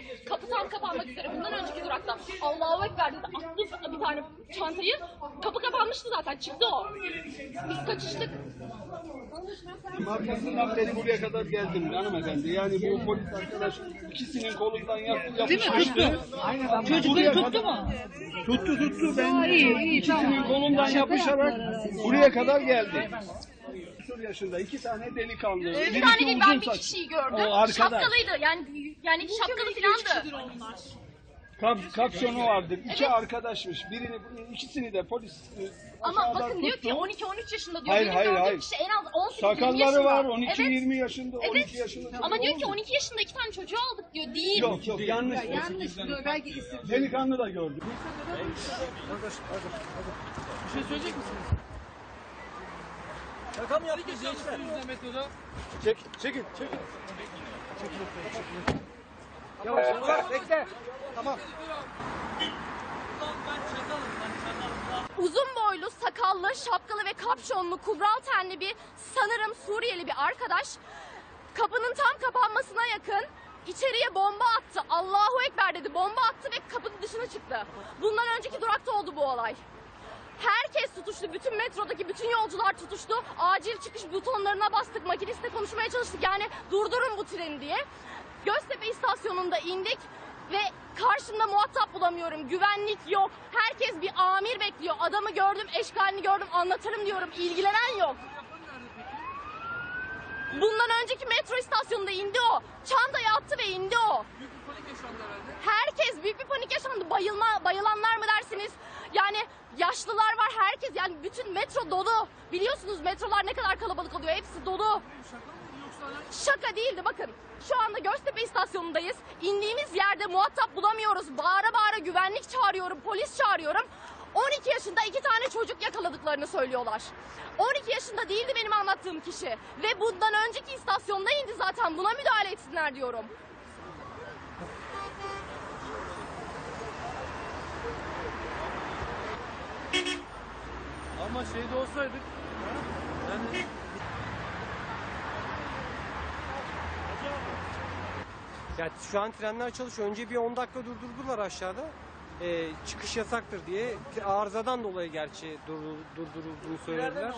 geldi. Kapı tam kapanmak üzere. Bundan önceki durakta Allahu Ekber dedi. Attı bir tane çantayı. Kapı kapanmıştı zaten. Çıktı o. Biz kaçıştık. Arkasından beri buraya kadar geldim hanımefendi. Yani bu polis arkadaş ikisinin kolundan yap, yapışmıştı. Çocukları tuttu mu? Tuttu tuttu. Ben ikisinin kolundan yapışarak buraya kadar geldi. Küsur yaşında iki tane delikanlı. Bir tane değil ben bir kişiyi gördüm. O arkadaş. Şapkalıydı. Yani yani şapkalı filandı. Kap, kapşonu vardı. İki arkadaşmış. Birini, ikisini de polis e, Ama aşağıdan bakın diyor ki tuttu. 12-13 yaşında diyor. Hayır, Benim hayır, gördüğüm hayır. kişi en az 18-20 Sakalları yaşında. var Evet. 12-20 yaşında, Evet. 12 yaşında. Ama diyor ki 12 yaşında iki tane çocuğu aldık diyor. Değil. Yok yok yanlış. Yanlış diyor belki isim. Delikanlı da gördüm. Bir şey söyleyecek misiniz? Şaka mı yaptınız gençler? metroda. Çek, çekin, çekin. Yavaş, yavaş, bekle. Tamam. Uzun boylu, sakallı, şapkalı ve kapşonlu, kubral tenli bir sanırım Suriyeli bir arkadaş kapının tam kapanmasına yakın içeriye bomba attı. Allahu Ekber dedi. Bomba attı ve kapının dışına çıktı. Bundan önceki durakta oldu bu olay. Herkes tutuştu. Bütün metrodaki bütün yolcular tutuştu. Acil çıkış butonlarına bastık. Makinistle konuşmaya çalıştık. Yani durdurun bu treni diye. Göztepe istasyonunda indik ve karşımda muhatap bulamıyorum. Güvenlik yok. Herkes bir amir bekliyor. Adamı gördüm, eşkalini gördüm, anlatırım diyorum. İlgilenen yok. Bundan önceki metro istasyonunda indi o. Çantayı attı ve indi o. Büyük bir panik yaşandı herhalde. Herkes büyük bir panik yaşandı. Bayılma, bayılanlar mı dersiniz? Yani bütün metro dolu. Biliyorsunuz metrolar ne kadar kalabalık oluyor. Hepsi dolu. Şaka değildi bakın. Şu anda Göztepe istasyonundayız. İndiğimiz yerde muhatap bulamıyoruz. Bağıra bağıra güvenlik çağırıyorum, polis çağırıyorum. 12 yaşında iki tane çocuk yakaladıklarını söylüyorlar. 12 yaşında değildi benim anlattığım kişi. Ve bundan önceki istasyonda indi zaten. Buna müdahale etsinler diyorum. Ama şeyde olsaydık. Yani Ya şu an trenler çalışıyor. Önce bir 10 dakika durdurdular aşağıda. Ee, çıkış yasaktır diye. Arızadan dolayı gerçi durdu- durdurulduğunu söylediler.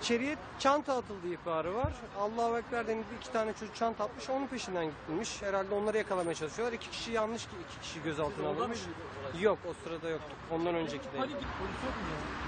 İçeriye çanta atıldı ihbarı var. Allahu Ekber denildi iki tane çocuk çanta atmış onun peşinden gitmiş. Herhalde onları yakalamaya çalışıyorlar. İki kişi yanlış ki iki kişi gözaltına alınmış. Yok o sırada yoktu. Ondan önceki de. hani git polis yok mu ya?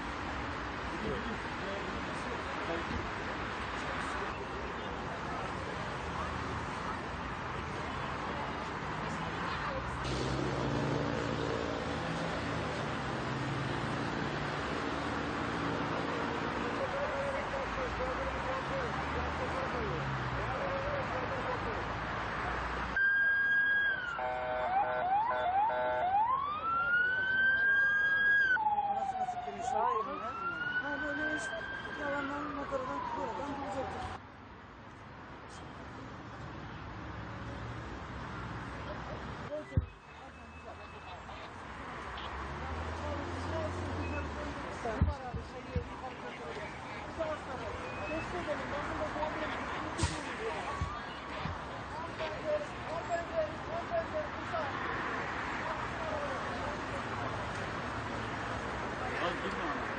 Keep going.